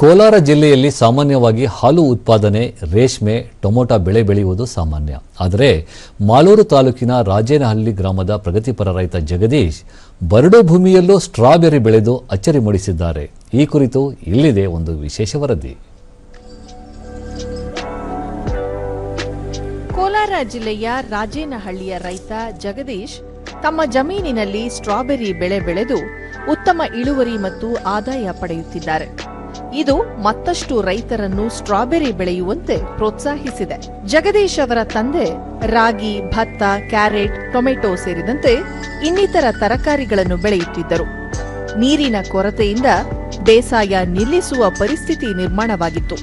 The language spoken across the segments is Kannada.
ಕೋಲಾರ ಜಿಲ್ಲೆಯಲ್ಲಿ ಸಾಮಾನ್ಯವಾಗಿ ಹಾಲು ಉತ್ಪಾದನೆ, ರೇಷ್ಮೆ, ಟೊಮೊಟೊ ಬೆಳೆ ಬೆಳೆಯುವುದು ಸಾಮಾನ್ಯ. ಆದರೆ ಮಾಲೂರು ತಾಲೂಕಿನ ರಾಜೇನಹಳ್ಳಿ ಗ್ರಾಮದ ಪ್ರಗತಿಪರ ರೈತ ಜಗದೀಶ್ ಬರಡು ಭೂಮಿಯಲ್ಲೂ ಸ್ಟ್ರಾಬೆರಿ ಬೆಳೆದು ಅಚ್ಚರಿ ಮೂಡಿಸಿದ್ದಾರೆ. ಈ ಕುರಿತು ಇಲ್ಲಿದೆ ಒಂದು ವಿಶೇಷ ವರದಿ. ಕೋಲಾರ ಜಿಲ್ಲೆಯ ರಾಜೇನಹಳ್ಳಿಯ ರೈತ ಜಗದೀಶ್ ತಮ್ಮ ಜಮೀನಿನಲ್ಲಿ ಸ್ಟ್ರಾಬೆರಿ ಬೆಳೆ ಬೆಳೆದು ಉತ್ತಮ ಇಳುವರಿ ಮತ್ತು ಆದಾಯ ಪಡೆಯುತ್ತಿದ್ದಾರೆ. ಇದು ಮತ್ತಷ್ಟು ರೈತರನ್ನು ಸ್ಟ್ರಾಬೆರಿ ಬೆಳೆಯುವಂತೆ ಪ್ರೋತ್ಸಾಹಿಸಿದೆ. ಜಗದೀಶ್ ಅವರ ತಂದೆ ರಾಗಿ, ಭತ್ತ, ಕ್ಯಾರೆಟ್, ಟೊಮೆಟೊ ಸೇರಿದಂತೆ ಇನ್ನಿತರ ತರಕಾರಿಗಳನ್ನು ಬೆಳೆಯುತ್ತಿದ್ದರು. ನೀರಿನ ಕೊರತೆಯಿಂದ ಬೇಸಾಯ ನಿಲ್ಲಿಸುವ ಪರಿಸ್ಥಿತಿ ನಿರ್ಮಾಣವಾಗಿತ್ತು.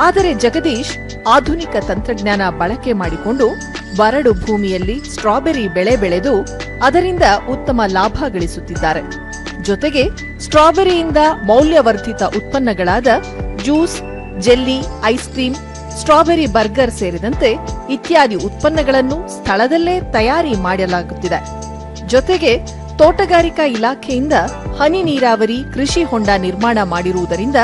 ಆದರೆ ಜಗದೀಶ್ ಆಧುನಿಕ ತಂತ್ರಜ್ಞಾನ ಬಳಕೆ ಮಾಡಿಕೊಂಡು ಬರಡು ಭೂಮಿಯಲ್ಲಿ ಸ್ಟ್ರಾಬೆರಿ ಬೆಳೆ ಬೆಳೆದು ಅದರಿಂದ ಉತ್ತಮ ಲಾಭ ಗಳಿಸುತ್ತಿದ್ದಾರೆ. ಜೊತೆಗೆ ಸ್ಟ್ರಾಬೆರಿಯಿಂದ ಮೌಲ್ಯವರ್ಧಿತ ಉತ್ಪನ್ನಗಳಾದ juice, jelly, ice cream strawberry burger ಸೇರಿದಂತೆ ಇತ್ಯಾದಿ ಉತ್ಪನ್ನಗಳನ್ನು ಸ್ಥಳದಲ್ಲೇ ತಯಾರಿ ಮಾಡಲಾಗುತ್ತಿದೆ. ಜೊತೆಗೆ ತೋಟಗಾರಿಕಾ ಇಲಾಖೆಯಿಂದ ಹನಿ ನೀರಾವರಿ, ಕೃಷಿ ಹೊಂಡ ನಿರ್ಮಾಣ ಮಾಡಿರುವುದರಿಂದ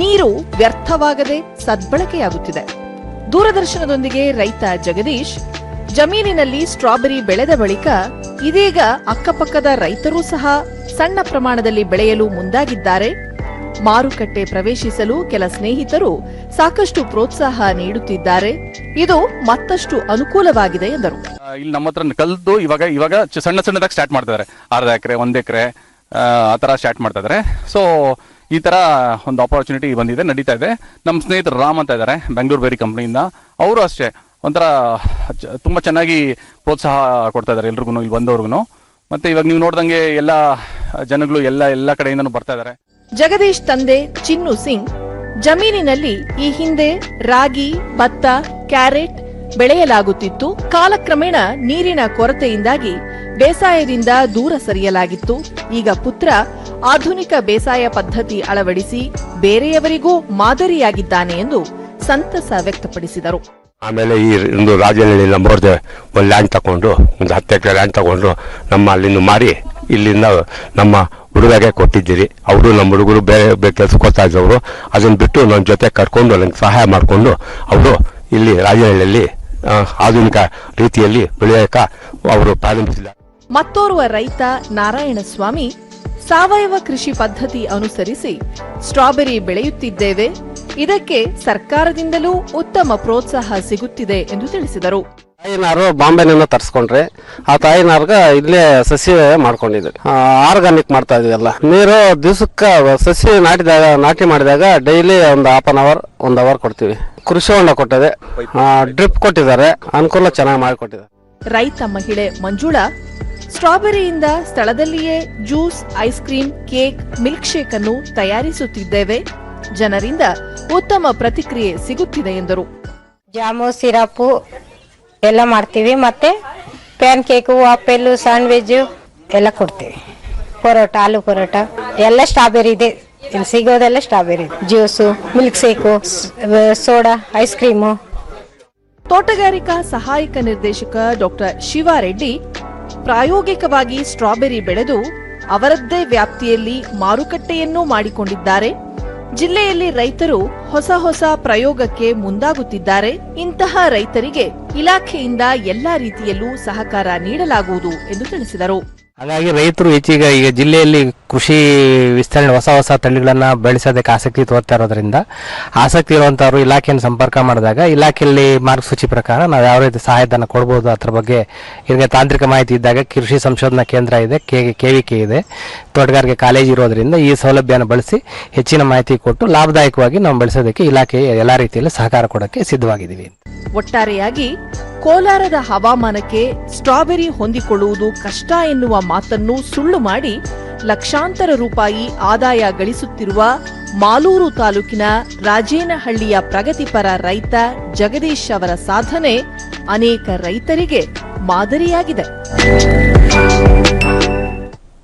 ನೀರು ವ್ಯರ್ಥವಾಗದೆ ಸದ್ಬಳಕೆಯಾಗುತ್ತಿದೆ. ದೂರದರ್ಶನದೊಂದಿಗೆ ರೈತ ಜಗದೀಶ್, ಜಮೀನಿನಲ್ಲಿ ಸ್ಟ್ರಾಬೆರಿ ಬೆಳೆದ ಬಳಿಕ ಇದೀಗ ಅಕ್ಕಪಕ್ಕದ ರೈತರೂ ಸಹ ಸಣ್ಣ ಪ್ರಮಾಣದಲ್ಲಿ ಬೆಳೆಯಲು ಮುಂದಾಗಿದ್ದಾರೆ. ಮಾರುಕಟ್ಟೆ ಪ್ರವೇಶಿಸಲು ಕೆಲ ಸ್ನೇಹಿತರು ಸಾಕಷ್ಟು ಪ್ರೋತ್ಸಾಹ ನೀಡುತ್ತಿದ್ದಾರೆ. ಇದು ಮತ್ತಷ್ಟು ಅನುಕೂಲವಾಗಿದೆ ಎಂದರು. ಇಲ್ಲಿ ನಮ್ಮ ಹತ್ರ ಕಲ್ತು ಇವಾಗ ಇವಾಗ ಸಣ್ಣ ಸಣ್ಣದಾಗಿ ಸ್ಟಾರ್ಟ್ ಮಾಡ್ತಾ ಇದಾರೆ ಅರ್ಧ ಎಕರೆ, ಒಂದು ಎಕರೆ, ಆ ತರ ಸ್ಟಾರ್ಟ್ ಮಾಡ್ತಾ ಇದಾರೆ ಸೊ ಈ ತರ ಒಂದು ಆಪರ್ಚುನಿಟಿ ಬಂದಿದೆ, ನಡೀತಾ ಇದೆ. ನಮ್ಮ ಸ್ನೇಹಿತರು ರಾಮ್ ಅಂತ ಇದ್ದಾರೆ ಬೆಂಗಳೂರು ಬೇರಿ ಕಂಪ್ನಿಯಿಂದ ಅವರು ಅಷ್ಟೇ ಒಂಥರ ತುಂಬಾ ಚೆನ್ನಾಗಿ ಪ್ರೋತ್ಸಾಹ ಕೊಡ್ತಾ ಇದ್ದಾರೆ ಎಲ್ರಿಗೂ ಇಲ್ಲಿ ಬಂದವ್ರಿಗೂ ಮತ್ತೆ ಇವಾಗ ನೀವು ನೋಡ್ದಂಗೆ ಎಲ್ಲ ಜನಗಳು ಎಲ್ಲ ಎಲ್ಲ ಕಡೆಯಿಂದನೂ ಬರ್ತಾ ಇದಾರೆ. ಜಗದೀಶ್ ತಂದೆ ಚಿನ್ನು ಸಿಂಗ್ ಜಮೀನಿನಲ್ಲಿ ಈ ಹಿಂದೆ ರಾಗಿ, ಭತ್ತ, ಕ್ಯಾರೆಟ್ ಬೆಳೆಯಲಾಗುತ್ತಿತ್ತು. ಕಾಲಕ್ರಮೇಣ ನೀರಿನ ಕೊರತೆಯಿಂದಾಗಿ ಬೇಸಾಯದಿಂದ ದೂರ ಸರಿಯಲಾಗಿತ್ತು. ಈಗ ಪುತ್ರ ಆಧುನಿಕ ಬೇಸಾಯ ಪದ್ಧತಿ ಅಳವಡಿಸಿ ಬೇರೆಯವರಿಗೂ ಮಾದರಿಯಾಗಿದ್ದಾನೆ ಎಂದು ಸಂತಸ ವ್ಯಕ್ತಪಡಿಸಿದರು. ಆಮೇಲೆ ಈ ಒಂದು ರಾಜನಹಳ್ಳಿ ನಂಬರ್ದೆ ಒಂದು ಲ್ಯಾಂಡ್ ತಗೊಂಡು, ಒಂದು ಹತ್ತು ಎಕರೆ ಲ್ಯಾಂಡ್ ತಗೊಂಡು ನಮ್ಮ ಅಲ್ಲಿಂದ ಮಾರಿ, ಇಲ್ಲಿಂದ ನಮ್ಮ ಹುಡುಗಾಗೆ ಕೊಟ್ಟಿದ್ದೀರಿ. ಅವರು ನಮ್ಮ ಹುಡುಗರು ಬೇರೆ ಬೇರೆ ಕೆಲಸಕ್ಕೆ ಇದ್ದವರು ಅದನ್ನು ಬಿಟ್ಟು ನನ್ನ ಜೊತೆ ಕರ್ಕೊಂಡು ನನಗೆ ಸಹಾಯ ಮಾಡಿಕೊಂಡು ಅವರು ಇಲ್ಲಿ ರಾಜನಹಳ್ಳಿಯಲ್ಲಿ ಆಧುನಿಕ ರೀತಿಯಲ್ಲಿ ಬೆಳೆಯೋಕೆ ಅವರು ಪ್ರಾರಂಭಿಸಿದ್ದಾರೆ. ಮತ್ತೋರ್ವ ರೈತ ನಾರಾಯಣಸ್ವಾಮಿ ಸಾವಯವ ಕೃಷಿ ಪದ್ಧತಿ ಅನುಸರಿಸಿ ಸ್ಟ್ರಾಬೆರಿ ಬೆಳೆಯುತ್ತಿದ್ದೇವೆ. ಇದಕ್ಕೆ ಸರ್ಕಾರದಿಂದಲೂ ಉತ್ತಮ ಪ್ರೋತ್ಸಾಹ ಸಿಗುತ್ತಿದೆ ಎಂದು ತಿಳಿಸಿದರು. ತಾಯಿನಾರು ಬಾಂಬೆನಿಂದ ತರಿಸ್ಕೊಂಡ್ರಿ ಆ ತಾಯಿನಾರ್ಗ ಇಲ್ಲೇ ಸಸಿ ಮಾಡ್ಕೊಂಡಿದ್ವಿ ಆರ್ಗಾನಿಕ್ ಮಾಡ್ತಾ ಇದೀವಲ್ಲ ನೀರು ದಿವಸಕ್ಕೆ ಸಸಿ ನಾಟಿದಾಗ ನಾಟಿ ಮಾಡಿದಾಗ ಡೈಲಿ ಒಂದು ಹಾಫ್ ಅನ್ ಅವರ್ ಒಂದ್ ಅವರ್ ಕೊಡ್ತೀವಿ. ಕೃಷಿ ಹೊಂಡ ಕೊಟ್ಟಿದೆ. ಡ್ರಿಪ್ ಕೊಟ್ಟಿದ್ದಾರೆ. ಅನುಕೂಲ ಚೆನ್ನಾಗಿ ಮಾಡಿಕೊಟ್ಟಿದ್ದಾರೆ. ರೈತ ಮಹಿಳೆ ಮಂಜುಳಾ ಸ್ಟ್ರಾಬೆರಿಯಿಂದ ಸ್ಥಳದಲ್ಲಿಯೇ juice ice cream cake milkshake ಅನ್ನು ತಯಾರಿಸುತ್ತಿದ್ದೇವೆ. ಜನರಿಂದ ಉತ್ತಮ ಪ್ರತಿಕ್ರಿಯೆ ಸಿಗುತ್ತಿದೆ ಎಂದರು. ಜಾಮು ಸಿರಪ್ಪು ಎಲ್ಲ ಮಾಡ್ತೀವಿ. ಮತ್ತೆ ಪ್ಯಾನ್ ಕೇಕು ಆಪೆಲ್ಲು ಸ್ಯಾಂಡ್ವಿಚ್ ಎಲ್ಲ ಕೊಡ್ತೀವಿ. ಪರೋಟ ಆಲೂ ಪರೋಟ ಎಲ್ಲ ಸ್ಟ್ರಾಬೆರಿ ಇದೆ. ಇಲ್ಲಿ ಸಿಗೋದೆಲ್ಲ strawberry juice milkshake soda ice cream ತೋಟಗಾರಿಕಾ ಸಹಾಯಕ ನಿರ್ದೇಶಕ ಡಾಕ್ಟರ್ ಶಿವಾರೆಡ್ಡಿ ಪ್ರಾಯೋಗಿಕವಾಗಿ ಸ್ಟ್ರಾಬೆರಿ ಬೆಳೆದು ಅವರದ್ದೇ ವ್ಯಾಪ್ತಿಯಲ್ಲಿ ಮಾರುಕಟ್ಟೆಯನ್ನೂ ಮಾಡಿಕೊಂಡಿದ್ದಾರೆ. ಜಿಲ್ಲೆಯಲ್ಲಿ ರೈತರು ಹೊಸ ಹೊಸ ಪ್ರಯೋಗಕ್ಕೆ ಮುಂದಾಗುತ್ತಿದ್ದಾರೆ. ಇಂತಹ ರೈತರಿಗೆ ಇಲಾಖೆಯಿಂದ ಎಲ್ಲಾ ರೀತಿಯಲ್ಲೂ ಸಹಕಾರ ನೀಡಲಾಗುವುದು ಎಂದು ತಿಳಿಸಿದರು. ಹಾಗಾಗಿ ರೈತರು ಹೆಚ್ಚಿಗೆ ಈಗ ಜಿಲ್ಲೆಯಲ್ಲಿ ಕೃಷಿ ವಿಸ್ತರಣೆ ಹೊಸ ಹೊಸ ತಳಿಗಳನ್ನು ಬೆಳೆಸೋದಕ್ಕೆ ಆಸಕ್ತಿ ತೋರ್ತಾ ಇರೋದ್ರಿಂದ, ಆಸಕ್ತಿ ಇರುವಂಥವ್ರು ಇಲಾಖೆಯನ್ನು ಸಂಪರ್ಕ ಮಾಡಿದಾಗ ಇಲಾಖೆಯಲ್ಲಿ ಮಾರ್ಗಸೂಚಿ ಪ್ರಕಾರ ನಾವು ಯಾವ ರೀತಿ ಸಹಾಯಧನ ಕೊಡ್ಬೋದು ಅದ್ರ ಬಗ್ಗೆ ಈಗ ತಾಂತ್ರಿಕ ಮಾಹಿತಿ ಇದ್ದಾಗ ಕೃಷಿ ಸಂಶೋಧನಾ ಕೇಂದ್ರ ಇದೆ, ಕೆ ಕೆ ಇದೆ, ತೋಟಗಾರಿಕೆ ಕಾಲೇಜ್ ಇರೋದ್ರಿಂದ ಈ ಸೌಲಭ್ಯನ ಬಳಸಿ ಹೆಚ್ಚಿನ ಮಾಹಿತಿ ಕೊಟ್ಟು ಲಾಭದಾಯಕವಾಗಿ ನಾವು ಬೆಳೆಸೋದಕ್ಕೆ ಇಲಾಖೆ ಎಲ್ಲ ರೀತಿಯಲ್ಲಿ ಸಹಕಾರ ಕೊಡೋಕ್ಕೆ ಸಿದ್ಧವಾಗಿದ್ದೀವಿ. ಒಟ್ಟಾರೆಯಾಗಿ ಕೋಲಾರದ ಹವಾಮಾನಕ್ಕೆ ಸ್ಟ್ರಾಬೆರಿ ಹೊಂದಿಕೊಳ್ಳುವುದು ಕಷ್ಟ ಎನ್ನುವ ಮಾತನ್ನು ಸುಳ್ಳು ಮಾಡಿ ಲಕ್ಷಾಂತರ ರೂಪಾಯಿ ಆದಾಯ ಗಳಿಸುತ್ತಿರುವ ಮಾಲೂರು ತಾಲೂಕಿನ ರಾಜೇನಹಳ್ಳಿಯ ಪ್ರಗತಿಪರ ರೈತ ಜಗದೀಶ್ ಅವರ ಸಾಧನೆ ಅನೇಕ ರೈತರಿಗೆ ಮಾದರಿಯಾಗಿದೆ.